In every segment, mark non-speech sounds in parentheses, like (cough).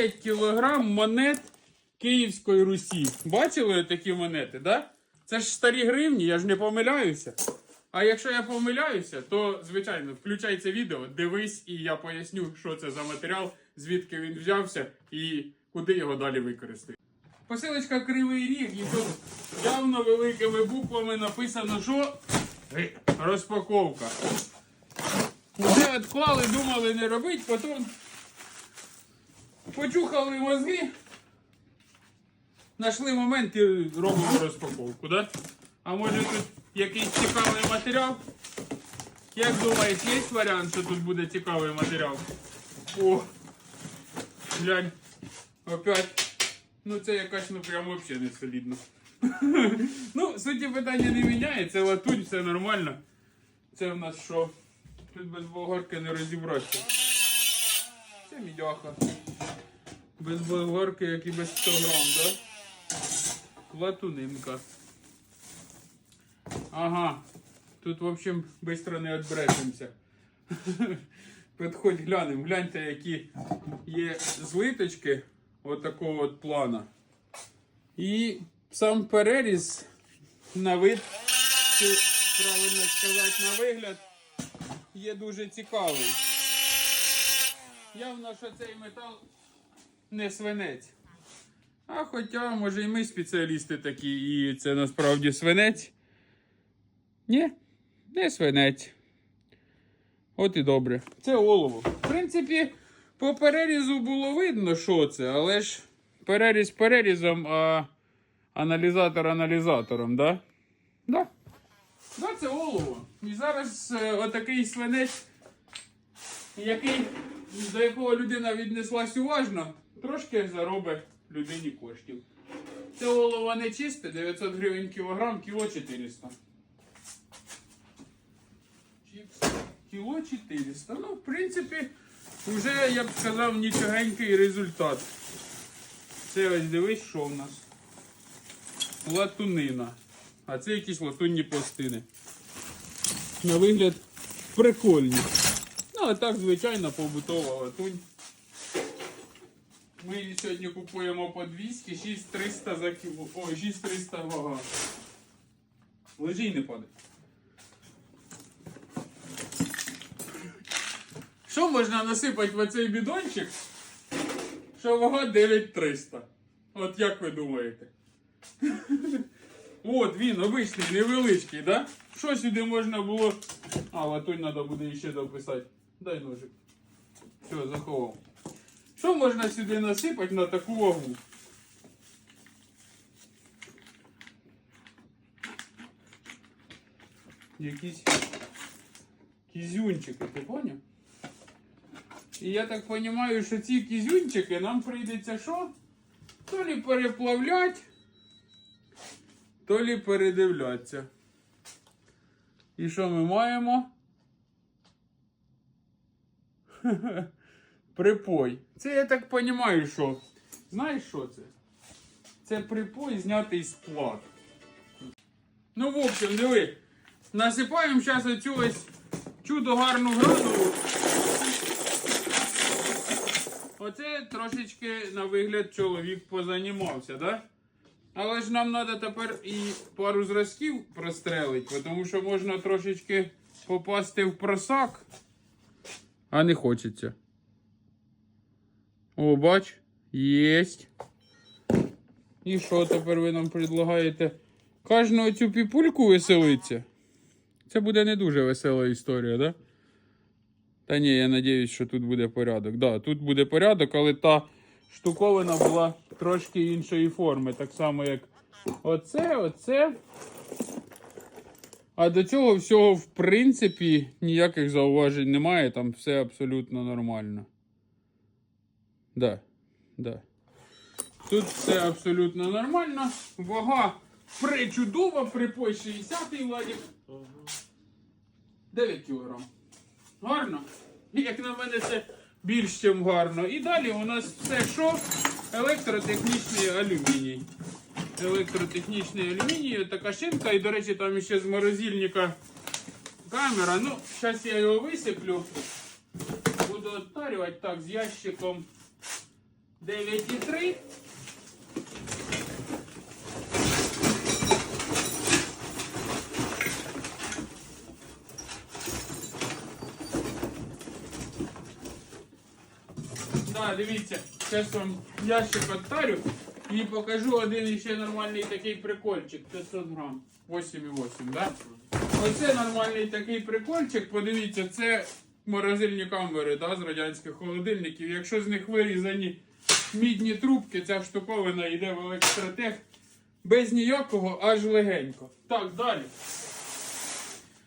9 кілограм монет Київської Русі. Бачили такі монети, да? Це ж старі гривні, я ж не помиляюся. А якщо я помиляюся, то звичайно включай це відео, дивись, і я поясню, що це за матеріал, звідки він взявся і куди його далі використати. Посилочка Кривий Ріг, і тут явно великими буквами написано, що Е, розпаковка. Вже відклали, думали не робити, потім почухали мозги, знайшли момент і робимо розпаковку, да? А може тут якийсь цікавий матеріал? Як думаєш, є варіант, що тут буде цікавий матеріал? О! Глянь. Опять. Ну це якась ну прям взагалі не солідно. (laughs) ну, суті питання не міняє, це латунь, все нормально. Це в нас що? Тут без болгарки не розібратися. Це мідяха. Без болгарки, як і без 100 грам, да? Латунинка. Ага. Тут, в общем, швидко не відбрешемося. (laughs) Підходь глянемо. Гляньте, які є злиточки от от плана. І сам переріз на вид, чи правильно сказати, на вигляд, є дуже цікавий. Явно, що цей метал не свинець. А хоча, може, і ми спеціалісти такі, і це насправді свинець. Ні, не свинець. От і добре. Це олово. В принципі, по перерізу було видно, що це, але ж переріз перерізом, а аналізатор аналізатором, да? Да. Да, це олово. І зараз е, отакий свинець, який, до якого людина віднеслась уважно, трошки заробить людині коштів. Це олово не чисте, 900 гривень кілограм, кіло 400. Кіло 400. Ну, в принципі, вже, я б сказав, нічогенький результат. Це ось дивись, що в нас. Латунина. А це якісь латунні пластини. На вигляд прикольні. Ну, а так, звичайно, побутова латунь. Ми її сьогодні купуємо по 200, 6300 за кіло. Ой, 6300 вага. Лежи і не падай. Що можна насипати в оцей бідончик, що вага 9300? От як ви думаєте? (laughs) От він обичний, невеличкий, да? Що сюди можна було. А, латунь треба буде ще дописати. Дай ножик. Все, заховав. Що можна сюди насипати на таку вагу? Якісь кізюнчики, ти поняв? І я так розумію, що ці кізюнчики нам прийдеться що? То лі переплавлять, то лі передивляться. І що ми маємо? (laughs) Припой. Це я так розумію, що. Знаєш що це? Це припой знятий з плат. Ну, в общем, диви. Насипаємо зараз оцю ось чудо гарну гранулу. Оце трошечки на вигляд чоловік позанімався, да? Але ж нам треба тепер і пару зразків прострелити, тому що можна трошечки попасти в просак, а не хочеться. О, бач, єсть. І що тепер ви нам предлагаєте? Кожну цю піпульку веселиться? Це буде не дуже весела історія, да? Та ні, я надіюсь, що тут буде порядок. Да, тут буде порядок, але та штуковина була трошки іншої форми. Так само, як оце, оце. А до цього всього, в принципі, ніяких зауважень немає. Там все абсолютно нормально. Да, да. Тут все абсолютно нормально. Вага причудова, припой 60-й владик. 9 кілограм. Гарно. Як на мене, це більш ніж гарно. І далі у нас все що? Електротехнічний алюміній. Електротехнічний алюміній, така шинка. І, до речі, там ще з морозильника камера. Ну, зараз я його висиплю. Буду оттарювати так з ящиком. 9,3. Да, дивіться, зараз вам ящик оттарю і покажу один іще нормальний такий прикольчик. 500 грам. 8,8, да? Оце нормальний такий прикольчик. Подивіться, це морозильні камери да, з радянських холодильників. Якщо з них вирізані мідні трубки, ця штуковина йде в електротех без ніякого, аж легенько. Так, далі.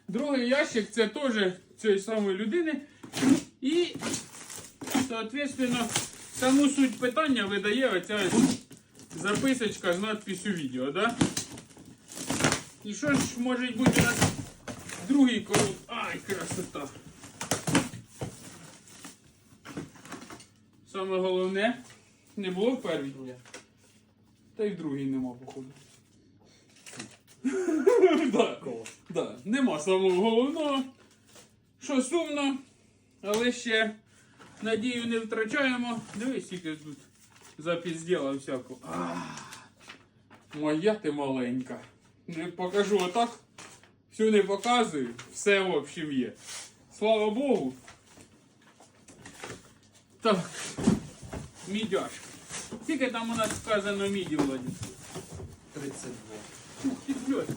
Другий ящик це теж цієї самої людини. І, соответственно, саму суть питання видає оця записочка з надписю відео, да? І що ж може бути у нас другий колод? Ай, красота. Саме головне, не було в первій? Ні. Та й в другій нема, походу. (laughs) да, да, нема самого головного. Що сумно, але ще надію не втрачаємо. Дивись, скільки тут запізділа всяку. Моя ти маленька. Не покажу отак. Всю не показую. Все в общем є. Слава Богу. Так. Мідяшка. Скільки там у нас вказано міді, Владі? 32. Ух ти, блядь.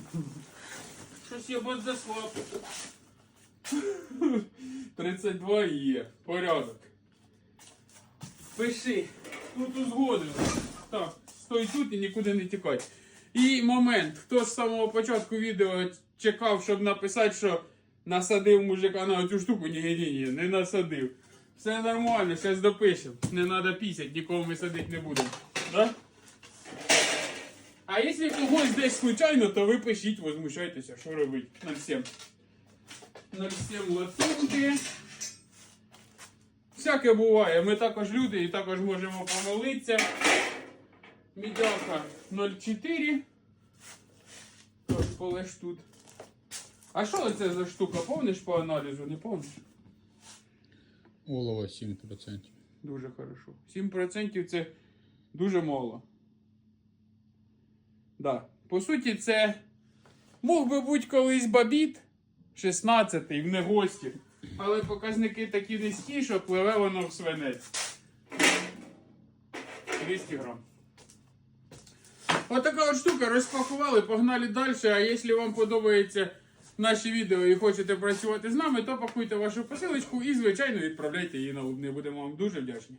Щось я вас заслав. 32 є. Порядок. Пиши. Тут узгодено. Так, стой тут і нікуди не тікай. І момент. Хто з самого початку відео чекав, щоб написати, що насадив мужика на цю штуку, ні, ні, ні, не насадив. Все нормально, зараз допишемо. Не треба пісять, нікого ми садити не будемо. Да? А якщо когось десь случайно, то ви пишіть, возмущайтеся, що робити. 07. 07 латунки. Всяке буває. Ми також люди і також можемо помолитися. Мідяка 0,4. Тож полиш тут. А що це за штука? Повниш по аналізу? Не повниш? Олово 7%. Дуже хорошо. 7% це дуже мало. Да. По суті, це мог би бути колись бабіт 16-й в негості. Але показники такі низькі, що пливе воно в свинець. 200 грам. Отака от штука, розпакували, погнали далі. А якщо вам подобається наші відео і хочете працювати з нами, то пакуйте вашу посилочку і, звичайно, відправляйте її на Лубни. Будемо вам дуже вдячні.